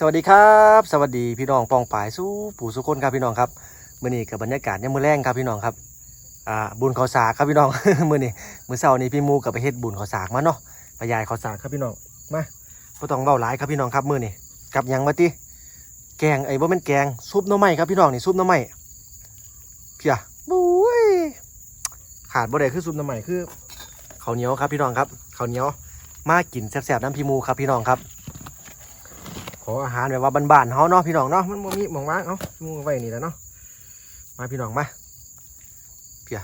สวัสดีครับ สวัสดีพี่น้องปองปายสู้ปู่สุคนครับพี่น้องครับมื้อนี้กับบรรยากาศยามมื้อแรงครับพี่น้องครับอ่าบุญข้าวสากครับพี่น้อง มื้อนี้มือเช้านี้พี่มูกับไปเฮ็ดบุญข้าวสากมาเนาะปยายข้าวสากครับพี่น้องมาบ่ต้องเว้าหลายครับพี่น้องครับมื้อนี้กับยังมาติแกงไอ้บ่แม่นแกงซุปน่อไม้ครับพี่น้องนี่ซุปน่อไม้เพียบุ้ยขาดบ่ได้คือซุปน่อไม้คือข้าวเหนียวครับพี่น้องครับข้าวเหนียวมากินแซ่บๆน้ำพี่มูครับพี่น้องครับ ออาหารแบบว่าบ้านๆเฮาเนาะพี่น้องเนาะมันบ่มีหมองว่างเอ้ามูไว้นี่แหล้วเนาะมาพี่น้องมาเพีย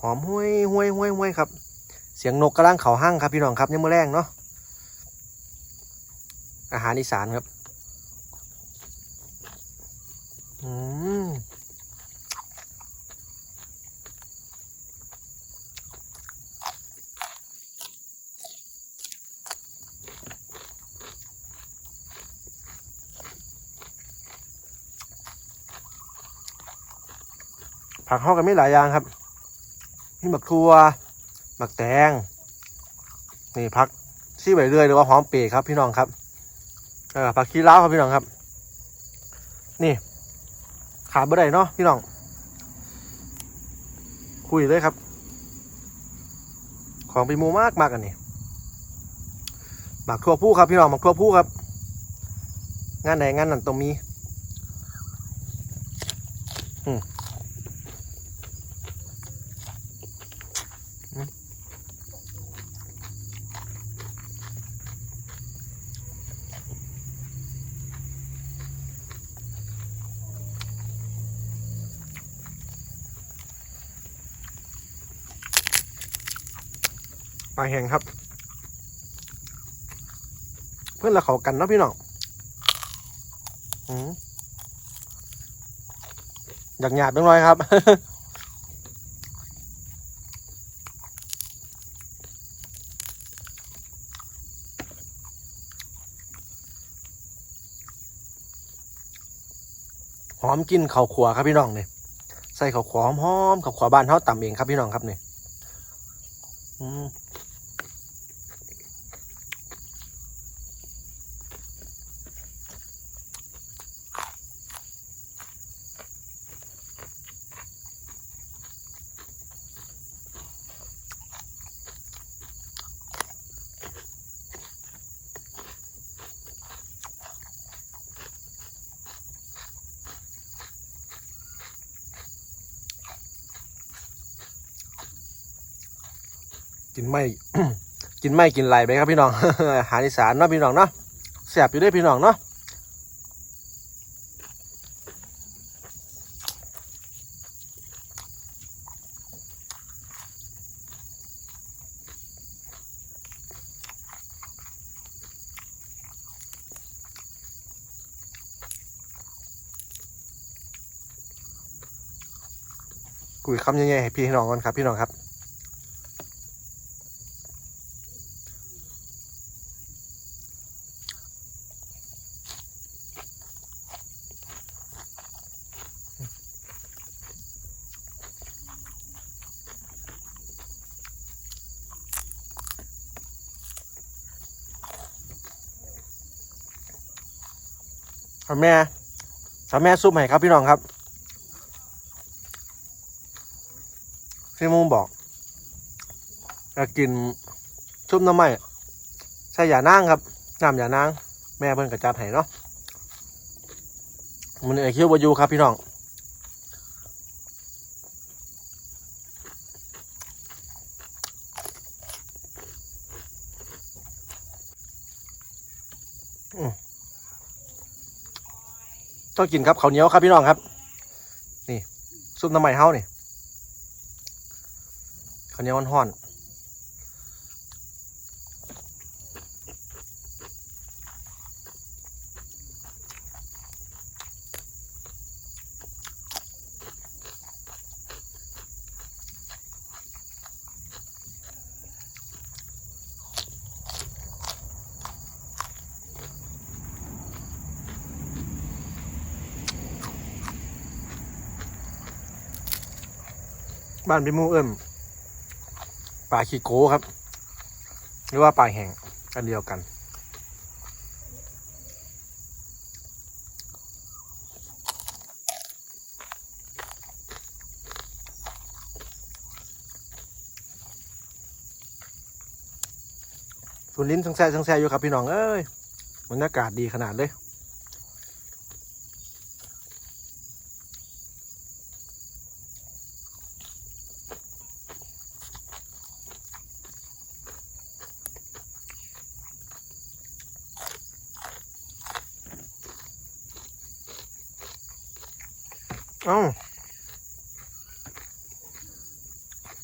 หอมห้วยห้วยห้วยห้วยครับ เสียงนกกำลังเขาห้างครับพี่น้องครับยังมื้อแรงเนาะอาหารอีสานครับ ผักเฮากันไม่หลายอย่างครับมีหมักทัวหมักแตงนี่ผักซี่ใบเลื่อยหรือว่าหอมเปรย์ครับพี่น้องครับเออผักขี้เล้าวครับพี่น้องครับ นี่ ขาดบ่ได้เนาะพี่น้อง คุยเลยครับ ของปีมูมากมากอันนี้หมักทั่วผู้ครับพี่น้องหมักทั่วผู้ครับ งานไหนงานนั้นต้องมีอืม ปลาแห้งครับ เพื่อนเราเขากันนะพี่น้องอยากหยาบจังเลยครับหอมกินข้าวขัวครับพี่น้องเนี่ยใส่ข้าวขัวหอมๆข้าวขัวบ้านเขาต่ำเองครับพี่น้องครับเนี่ยอืม กินไม่ กินไม่กินไรไปครับพี่น้องอาหารอีสานเนาะพี่น้องเนาะแสบอยู่ด้วยพี่น้องเนาะกุยคำยังไงให้พี่น้องกันครับพี่น้องครับ ทำแม่ทำแม่ซุปให้ครับพี่น้องครับพี่มุงบอกอยากกินซุปน้ำไหม้ใช่อย่านางครับน้ำอย่านางแม่เพิ่นกระจัดให้เนาะมันไอคิวบอยูครับพี่น้องอืม ต้องกินครับข้าวเหนียวครับพี่น้องครับ นี่ซุปน้ำมันเฮานี่ข้าวเหนียวห่อน บ้านพี่มูเอิ่มป่าขี้โก้ครับ หรือว่าป่าแห่งอันเดียวกัน สุนลิ้นทั้งแซ่ทั้งแซ่อยู่ครับพี่น้อง เอ้ยบรรยากาศดีขนาดเลย เอ้า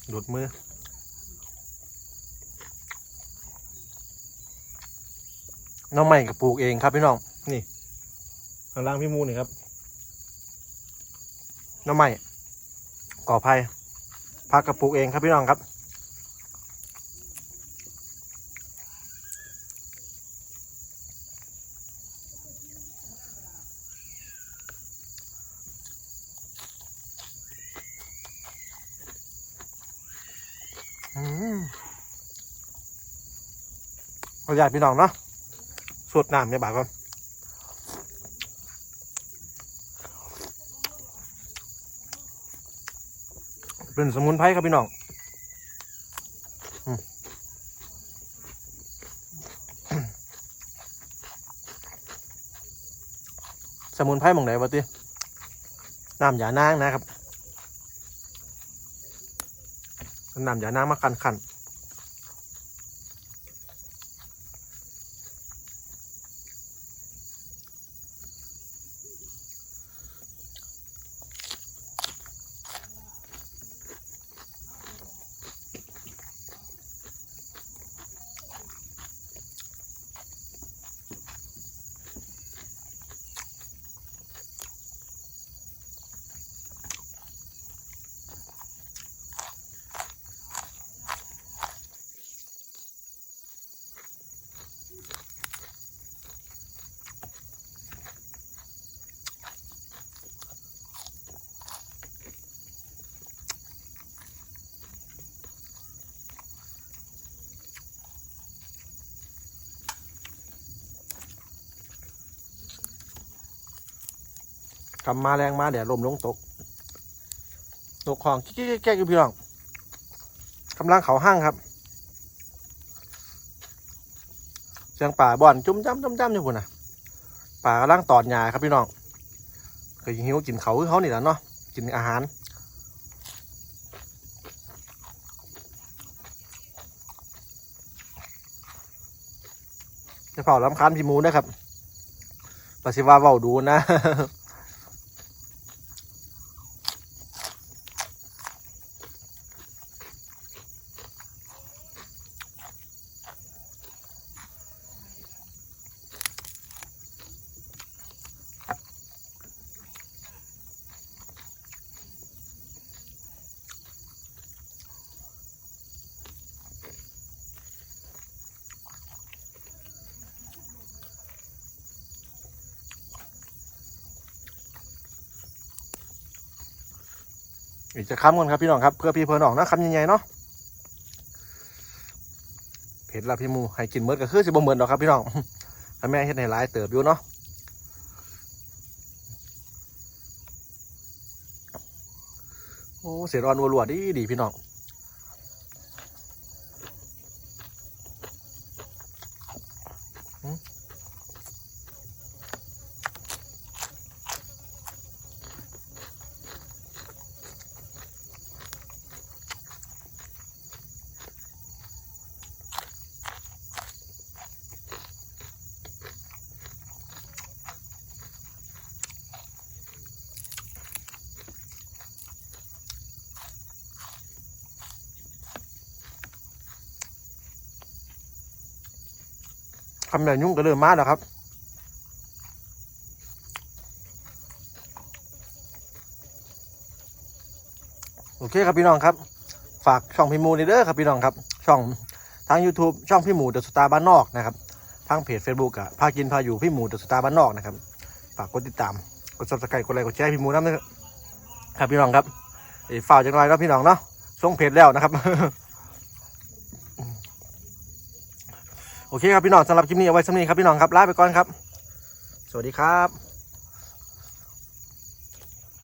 หลุดมือ น้องใหม่กับปลูกเองครับพี่น้อง นี่ข้างล่างพี่มูนี่ครับ น้องใหม่ก่อไผ่พักกับปลูกเองครับพี่น้องครับ ขออนุญาตพี่น้องเนาะสวดน้ำในบาทก่อนเป็นสมุนไพรครับพี่น้องสมุนไพรมองไหนวะติน้ำยานางนะครับ น้ำยานางมาคันขัน กำมาแรงมาเดี๋ยวลมลงตกตกของกิ๊กๆแก๊กๆอยู่พี่น้องกำลังเขาห้างครับเสียงป่าบ่อนจุ้มจ้ำจุ้มจ้ำอยู่พุ่นนะป่ากำลังตอดหญ้าครับพี่น้องเคยหิวกินเขาเขานี่แหละเนาะกินอาหารจะเผาลำคาญพี่มูนะครับปฏิว่าเบาดูนะ อีกจะค้ำกันครับพี่น้องครับเพื่อพี่เพื่อนออกนะค้ำใหญ่ๆเนาะเผ็ดละพี่มูให้กินเมิดก็คือสิบ่เมิดดอกครับพี่น้องแม่เฮ็ดให้หลายเติบอยู่เนาะโอ้เสียรอนวัวหลวดดีดีพี่น้องำใหญ่ยุ่งก็เริ่มมาแล้วครับโอเคครับพี่น้องครับ ฝากช่องพี่หมูนเด้อครับพี่น้องครับ ช่องทาง YouTube ช่องพี่หมูเดอะสตาร์บ้านนอกนะครับทางเพจ Facebook อะพากินพาอยู่พี่หมูเดอะสตาร์บ้านนอกนะครับฝากกดติดตามกด subscribe กดไลค์กดแชร์พี่หมูน้ำนะครับครับพี่น้องครับเอ้ยฝากจังไรแล้วพี่น้องเนาะส่งเพจแล้วนะครับ โอเคครับพี่น้องสำหรับคลิปนี้เอาไว้สำนี้ครับพี่น้องครับลาไปก่อนครับ สวัสดีครับ